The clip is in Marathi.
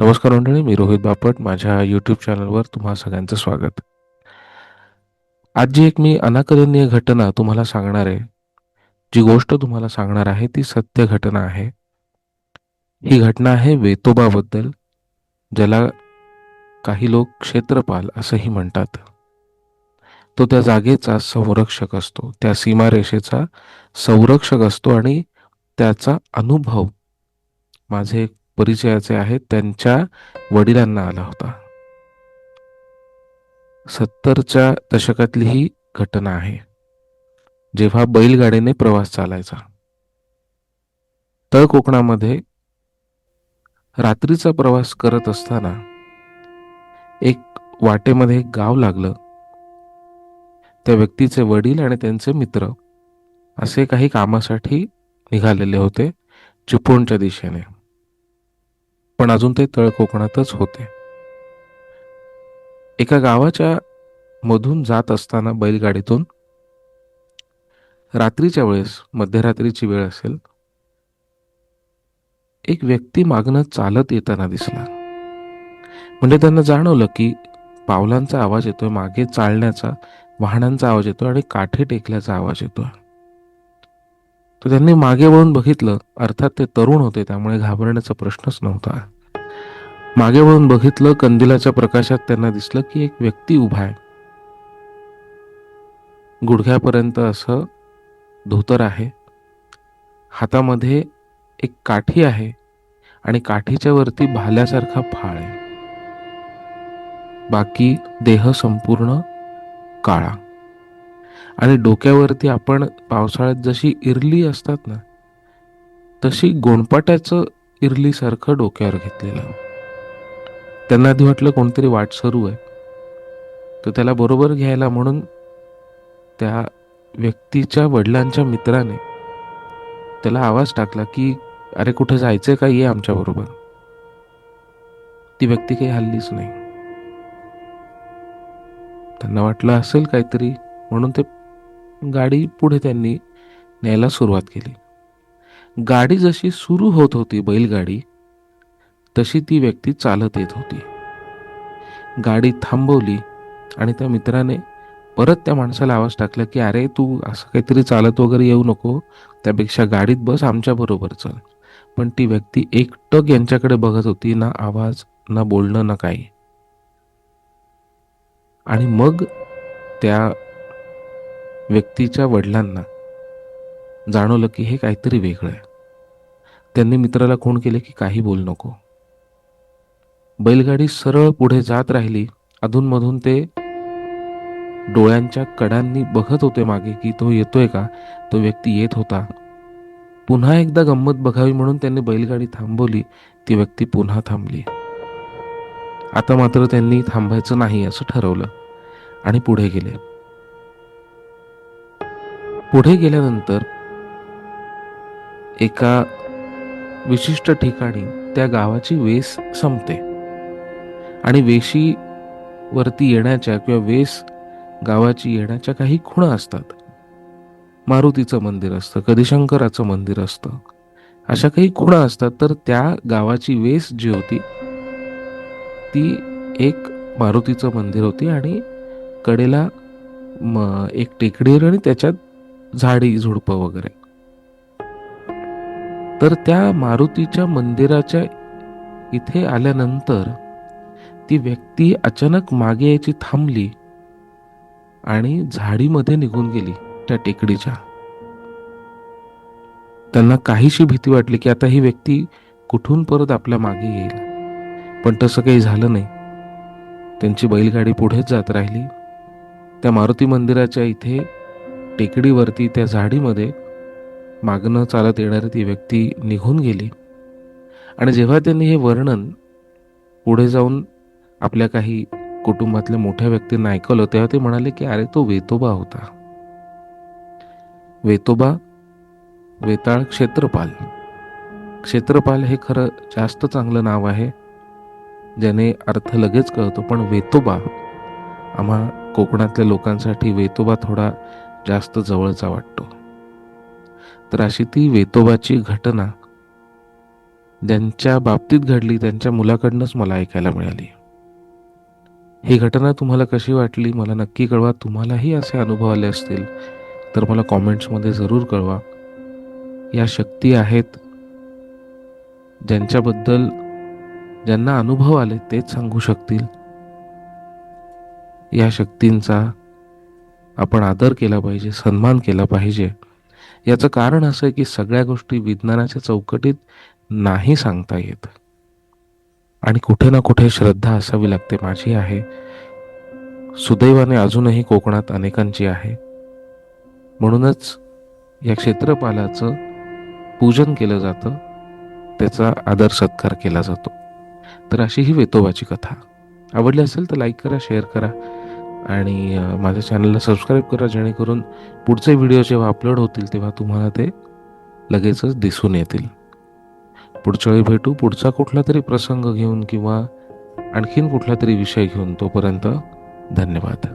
नमस्कार मंडळी मी रोहित बापट. माझ्या यूट्यूब चॅनलवर तुम्हा सगळ्यांचं स्वागत. आज जी एक मी अनाकलनीय घटना तुम्हाला सांगणार आहे. जी गोष्ट तुम्हाला सांगणार आहे ती सत्य घटना आहे. ही घटना आहे वेतोबाबद्दल ज्याला काही लोक क्षेत्रपाल असंही म्हणतात. तो त्या जागेचा संरक्षक असतो त्या सीमारेषेचा संरक्षक असतो आणि त्याचा अनुभव माझे एक परिचयाचे आहेत त्यांच्या वडिलांना आला होता. सत्तरच्या दशकातली ही घटना आहे जेव्हा बैलगाडीने प्रवास चालायचा. तळ कोकणामध्ये रात्रीचा प्रवास करत असताना एक वाटेमध्ये एक गाव लागलं. त्या व्यक्तीचे वडील आणि त्यांचे मित्र असे काही कामासाठी निघालेले होते चिपळूणच्या दिशेने. पण अजून ते तळ कोकणातच होते. एका गावाच्या मधून जात असताना बैलगाडीतून रात्रीच्या वेळेस मध्यरात्रीची वेळ असेल एक व्यक्ती मागणं चालत येताना दिसला. म्हणजे त्यांना जाणवलं की पावलांचा आवाज येतोय मागे चालण्याचा वाहनांचा आवाज येतोय आणि काठे टेकल्याचा आवाज येतोय. तर त्यांनी मागे वळून बघितलं. अर्थात ते तरुण होते त्यामुळे घाबरण्याचा प्रश्नच नव्हता. मागे वळून बघितलं कंदिलाच्या प्रकाशात त्यांना दिसलं की एक व्यक्ती उभा आहे. गुडघ्यापर्यंत असं धोतर आहे. हातामध्ये एक काठी आहे आणि काठीच्या वरती भाल्यासारखा फाळ आहे. बाकी देह संपूर्ण काळा. आणि डोक्यावरती आपण पावसाळ्यात जशी इरली असतात ना तशी गोणपाट्याचं इरलीसारखं डोक्यावर घेतलेलं. त्यांना आधी वाटलं कोणतरी वाट सरू आहे. तर त्याला बरोबर घ्यायला म्हणून त्या व्यक्तीच्या वडिलांच्या मित्राने त्याला आवाज टाकला की अरे कुठं जायचं का? ये आमच्या बरोबर. ती व्यक्ती काही हल्लीच नाही. त्यांना वाटलं असेल काहीतरी म्हणून ते गाडी पुढे त्यांनी न्यायला सुरुवात केली. गाडी जशी सुरू होत होती बैलगाडी तशी ती व्यक्ती चालत येत होती. गाडी थांबवली आणि त्या मित्राने परत त्या माणसाला आवाज टाकला की अरे तू असं काहीतरी चालत वगैरे येऊ नको. त्यापेक्षा गाडीत बस आमच्या बरोबर चल. पण ती व्यक्ती एकटक यांच्याकडे बघत होती ना आवाज ना बोलणं ना काही. आणि मग त्या व्यक्तीच्या वडिलांना जाणवलं की हे काहीतरी वेगळं आहे. त्यांनी मित्राला खूण केले की काही बोल नको. बैलगाडी सरळ पुढे जात राहिली. अधूनमधून ते डोळ्यांच्या कडांनी बघत होते मागे की तो येतोय का? तो व्यक्ती येत होता. पुन्हा एकदा गंमत बघावी म्हणून त्यांनी बैलगाडी थांबवली. ती व्यक्ती पुन्हा थांबली. आता मात्र त्यांनी थांबायचं नाही असं ठरवलं आणि पुढे गेले. पुढे गेल्यानंतर एका विशिष्ट ठिकाणी त्या गावाची वेस संपते. आणि वेशी वरती येण्याच्या किंवा वेस गावाची येण्याच्या काही खुणा असतात. मारुतीचं मंदिर असतं कधी शंकराचं मंदिर असतं अशा काही खुणा असतात. तर त्या गावाची वेस जी होती ती एक मारुतीचं मंदिर होती आणि कडेला म एक टेकडीवर आणि त्याच्यात झाडी झुडपं वगैरे. तर त्या मारुतीच्या मंदिराच्या इथे आल्यानंतर ती व्यक्ती अचानक मागे यायची थांबली आणि झाडीमध्ये निघून गेली त्या टेकडीच्या. त्यांना काहीशी भीती वाटली की आता ही व्यक्ती कुठून परत आपल्या मागे येईल. पण तसं काही झालं नाही. त्यांची बैलगाडी पुढेच जात राहिली. त्या मारुती मंदिराच्या इथे टेकडीवरती त्या झाडीमध्ये मागणं चालत येणारी ती व्यक्ती निघून गेली. आणि जेव्हा त्यांनी हे वर्णन पुढे जाऊन आपल्या काही कुटुंबातल्या मोठ्या व्यक्तींना ऐकवलं तेव्हा ते म्हणाले की अरे तो वेतोबा होता. वेतोबा वेताळ क्षेत्रपाल. क्षेत्रपाल हे खरं जास्त चांगलं नाव आहे ज्याने अर्थ लगेच कळतो पण वेतोबा आम्हा कोकणातल्या लोकांसाठी वेतोबा थोडा जास्त जवळचा वाटतो. तर अशी ती वेतोबाची घटना ज्यांच्या बाबतीत घडली त्यांच्या मुलाकडनंच मला ऐकायला मिळाली. ही घटना तुम्हाला कशी वाटली मला नक्की कळवा. तुम्हालाही असे अनुभव आले असतील तर मला कॉमेंट्समध्ये जरूर कळवा. या शक्ती आहेत ज्यांच्याबद्दल ज्यांना अनुभव आले तेच सांगू शकतील. या शक्तींचा आपण आदर केला पाहिजे सन्मान केला पाहिजे. याचं कारण असं आहे की सगळ्या गोष्टी विज्ञानाच्या चौकटीत नाही सांगता येत. आणि कुठे ना कुठे श्रद्धा असावी लागते माझी आहे. सुदैवाने अजूनही कोकणात अनेकांची आहे. म्हणूनच या क्षेत्रपालाचं पूजन केलं जातं त्याचा आदर सत्कार केला जातो. तर अशी ही वेतोबाची कथा. आवडली असेल तर लाईक करा शेअर करा. आणि माझ्या चॅनलला सबस्क्राईब करा जेणेकरून पुढचे व्हिडिओ जेव्हा अपलोड होतील तेव्हा तुम्हाला ते लगेचच दिसून येतील. पुढच्या वेळी भेटू. पुढचा कुठला तरी प्रसंग घेऊन किंवा आणखीन कुठला तरी विषय घेऊन तोपर्यंत धन्यवाद.